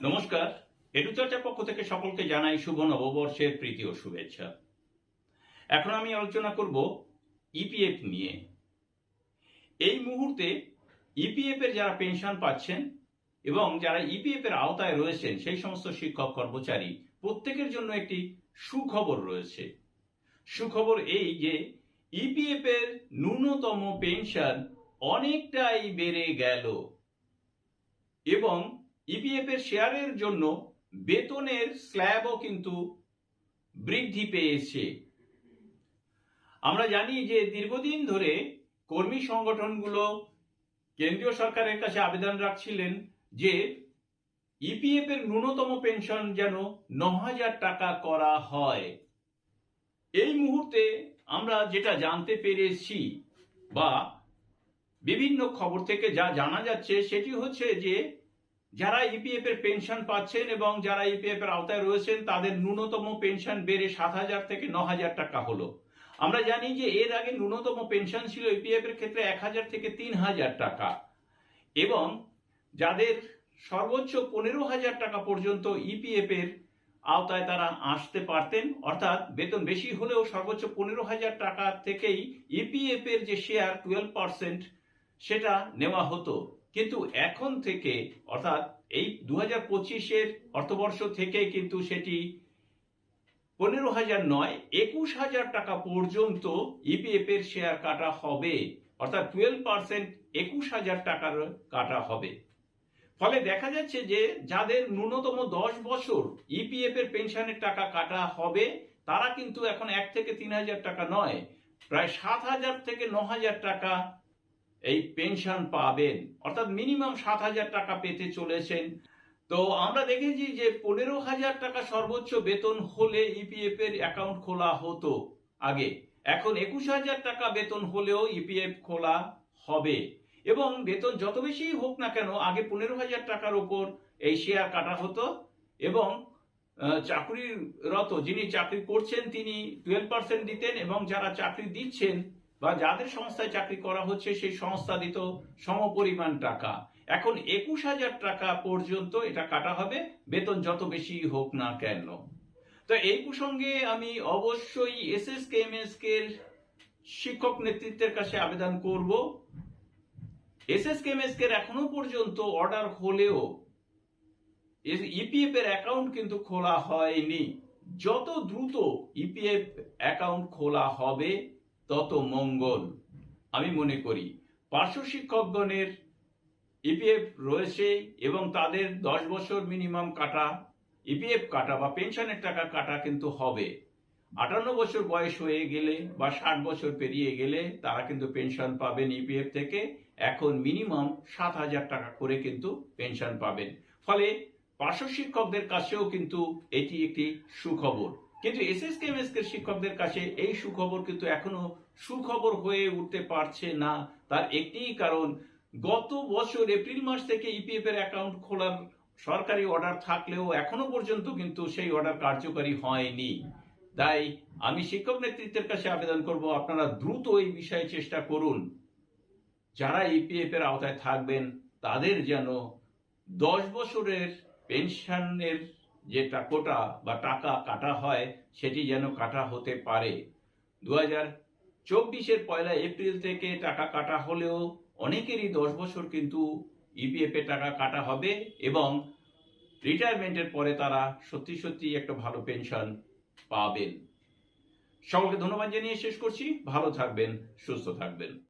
নমস্কার। এডুচর্চার পক্ষ থেকে সকলকে জানাই শুভ নববর্ষের প্রীতি ও শুভেচ্ছা। এখন আমি আলোচনা করব ইপিএফ নিয়ে। এই মুহূর্তে ইপিএফ এর যারা পেনশন পাচ্ছেন এবং যারা ইপিএফ এর আওতায় রয়েছেন, সেই সমস্ত শিক্ষক কর্মচারী, প্রত্যেকের জন্য একটি সুখবর রয়েছে। সুখবর এই যে ইপিএফ এর ন্যূনতম পেনশন অনেকটাই বেড়ে গেল এবং ইপিএফ এর শেয়ারের জন্য বেতনের স্ল্যাবও কিন্তু বৃদ্ধি পেয়েছে। আমরা জানি যে দীর্ঘদিন ধরে কর্মী সংগঠনগুলো কেন্দ্রীয় সরকারের কাছে আবেদন রাখছিলেন যে ইপিএফ এর ন্যূনতম পেনশন যেন ন হাজার টাকা করা হয়। এই মুহূর্তে আমরা যেটা জানতে পেরেছি বা বিভিন্ন খবর থেকে যা জানা যাচ্ছে সেটি হচ্ছে যে যারা ইপিএফ এর পেনশন পাচ্ছেন এবং যারা ইপিএফ এর আওতায় রয়েছেন, তাদের ন্যূনতম পেনশন বেড়ে সাত হাজার থেকে ন হাজার টাকা হলো। আমরা জানি যে এর আগে ন্যূনতম পেনশন ছিল ইপিএফ এর ক্ষেত্রে এক হাজার থেকে তিন হাজার টাকা। এবং যাদের সর্বোচ্চ পনেরো হাজার টাকা পর্যন্ত ইপিএফ এর আওতায় তারা আসতে পারতেন, অর্থাৎ বেতন বেশি হলেও সর্বোচ্চ পনেরো হাজার টাকা থেকেই ইপিএফ এর যে শেয়ার টুয়েলভ পার্সেন্ট সেটা নেওয়া হতো। কিন্তু এখন থেকে, অর্থাৎ এই দু হাজার পঁচিশের অর্থবর্ষ থেকে কিন্তু সেটি পনেরো হাজার নয়, একুশ হাজার টাকা পর্যন্ত ইপিএফ এর শেয়ার কাটা হবে। অর্থাৎ টুয়েলভ পার্সেন্ট একুশ হাজার টাকার কাটা হবে। ফলে দেখা যাচ্ছে যে যাদের ন্যূনতম দশ বছর ইপিএফ এর পেনশনের টাকা কাটা হবে, তারা কিন্তু এখন এক থেকে তিন হাজার টাকা নয়, প্রায় সাত হাজার থেকে ন হাজার টাকা এই পেনশন পাবেন। অর্থাৎ মিনিমাম সাত হাজার টাকা পেতে চলেছেন। তো আমরা দেখেছি যে পনেরো হাজার টাকা সর্বোচ্চ বেতন হলে ইপিএফ এর অ্যাকাউন্ট খোলা হতো আগে। এখন একুশ হাজার টাকা বেতন হলেও ইপিএফ খোলা হবে। এবং বেতন যত বেশি হোক না কেন, আগে পনেরো হাজার টাকার ওপর এই শেয়ার কাটা হতো এবং চাকরিরত যিনি চাকরি করছেন তিনি টুয়েলভ পার্সেন্ট দিতেন এবং যারা চাকরি দিচ্ছেন বা যাদের সংস্থায় চাকরি করা হচ্ছে, সেই সংস্থা দিত সমপরিমাণ টাকা। এখন একুশ হাজার টাকা পর্যন্ত এটা কাটা হবে, বেতন যত বেশি হোক না কেন। তো এই প্রসঙ্গে আমি অবশ্যই S S K M S K শিক্ষক নেতৃত্বের কাছে আবেদন করব। S S K M S K এখনও পর্যন্ত অর্ডার হলেও ইপিএফ এর অ্যাকাউন্ট কিন্তু খোলা হয়নি। যত দ্রুত ইপিএফ অ্যাকাউন্ট খোলা হবে তত মঙ্গল। আমি মনে করি, পার্শ্ব শিক্ষকগণের ইপিএফ রয়েছে এবং তাদের দশ বছর মিনিমাম কাটা ইপিএফ কাটা বা পেনশনের টাকা কাটা কিন্তু হবে। আটান্ন বছর বয়স হয়ে গেলে বা ষাট বছর পেরিয়ে গেলে তারা কিন্তু পেনশন পাবেন ইপিএফ থেকে। এখন মিনিমাম সাত হাজার টাকা করে কিন্তু পেনশন পাবেন। ফলে পার্শ্ব শিক্ষকদের কাছেও কিন্তু এটি একটি সুখবর। কিন্তু S S K M S K শিক্ষকদের কাছে এই সুখবর কিন্তু এখনও সুখবর হয়ে উঠতে পারছে না। তার একটিই কারণ, গত বছর এপ্রিল মাস থেকে ইপিএফ এর অ্যাকাউন্ট খোলার সরকারি অর্ডার থাকলেও এখনও পর্যন্ত কিন্তু সেই অর্ডার কার্যকারী হয়নি। তাই আমি শিক্ষক নেতৃত্বের কাছে আবেদন করব, আপনারা দ্রুত এই বিষয়ে চেষ্টা করুন। যারা ইপিএফ এর আওতায় থাকবেন, তাদের যেন দশ বছরের পেনশনের যে কোটা বা টাকা কাটা হয়, সেটি যেন কাটা হতে পারে। দু হাজার চব্বিশের পয়লা এপ্রিল থেকে টাকা কাটা হলেও অনেকেরই দশ বছর কিন্তু ইপিএফ এর টাকা কাটা হবে এবং রিটায়ারমেন্টের পরে তারা সত্যি সত্যি একটা ভালো পেনশন পাবেন। সকলকে ধন্যবাদ জানিয়ে শেষ করছি। ভালো থাকবেন, সুস্থ থাকবেন।